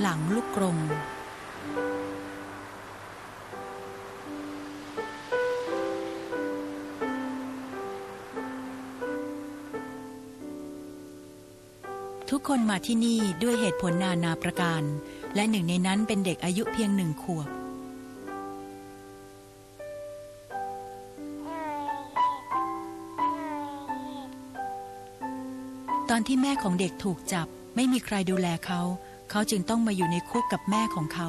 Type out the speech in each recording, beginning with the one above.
หลังลูกกรงทุกคนมาที่นี่ด้วยเหตุผลนานาประการ และหนึ่งในนั้นเป็นเด็กอายุเพียงหนึ่งขวบ ตอนที่แม่ของเด็กถูกจับไม่มีใครดูแลเขา เขาจึงต้องมาอยู่ในคุกกับแม่ของเขา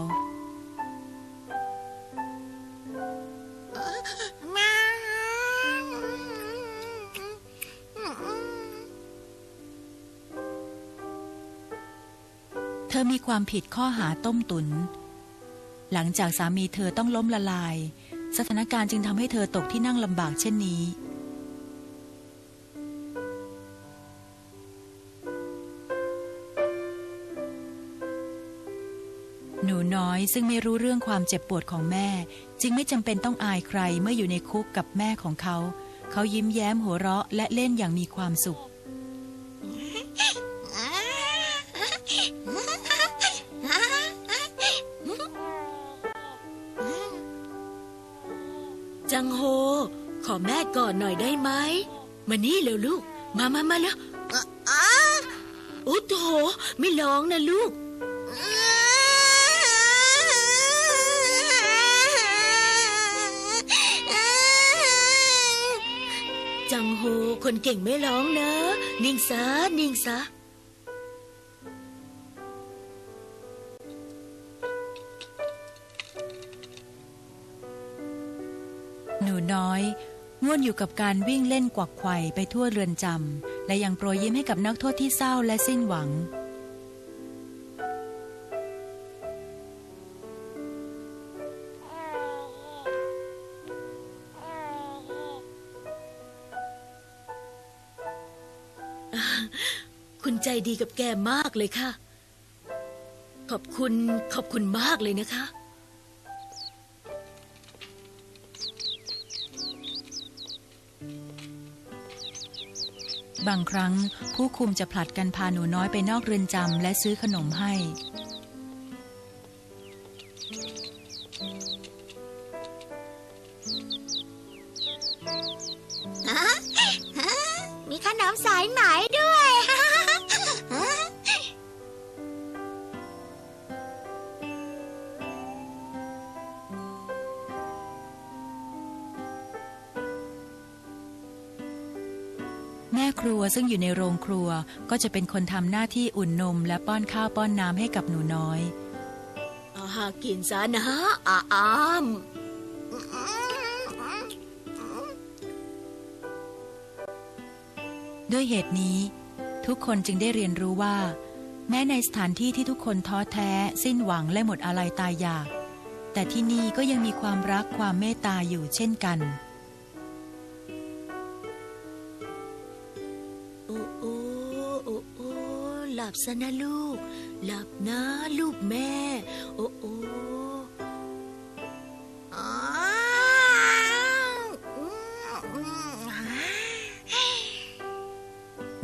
เธอมีความผิดข้อหาต้มตุน หลังจากสามีเธอต้องล้มละลาย สถานการณ์จึงทำให้เธอตกที่นั่งลำบากเช่นนี้ หนูน้อยซึ่งไม่รู้เรื่องความเจ็บปวดของแม่ จึงไม่จำเป็นต้องอายใครเมื่ออยู่ในคุกกับแม่ของเขา เขายิ้มแย้มหัวเราะและเล่นอย่างมีความสุข จังโฮ ขอแม่ก่อนหน่อยได้ไหมมานี่เร็วลูก มามามาแล้วโอ้โถไม่ร้องนะลูก จังโฮคนเก่งไม่ร้องนะ นิ่งซะนิ่งซะหนูน้อยง่วนอยู่กับการวิ่งเล่นกวักไขว่ไปทั่วเรือนจำและยังโปรยยิ้มให้กับนักโทษที่เศร้าและสิ้นหวัง คุณใจดีกับแกมากเลยค่ะ ขอบคุณขอบคุณมากเลยนะคะ บางครั้งผู้คุมจะผลัดกันพาหนูน้อยไปนอกเรือนจำและซื้อขนมให้ มีขนมสายไหม แม่ครัวซึ่งอยู่ในโรงครัวก็จะเป็นคนทำหน้าที่อุ่นนมและป้อนข้าวป้อนน้ำให้กับหนูน้อยอาหากินซะนะอาอามด้วยเหตุนี้ ทุกคนจึงได้เรียนรู้ว่า แม้ในสถานที่ที่ทุกคนท้อแท้ สิ้นหวังและหมดอะไรตายอยาก แต่ที่นี่ก็ยังมีความรักความเมตตาอยู่เช่นกัน โอ้โอ้โอ้โอ้หลับซะนะลูก หลับนะลูกแม่ โอ้โอ้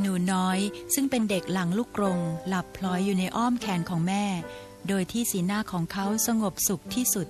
หนูน้อยซึ่งเป็นเด็กหลังลูกกรง หลับพลอยอยู่ในอ้อมแขนของแม่ โดยที่สีหน้าของเขาสงบสุขที่สุด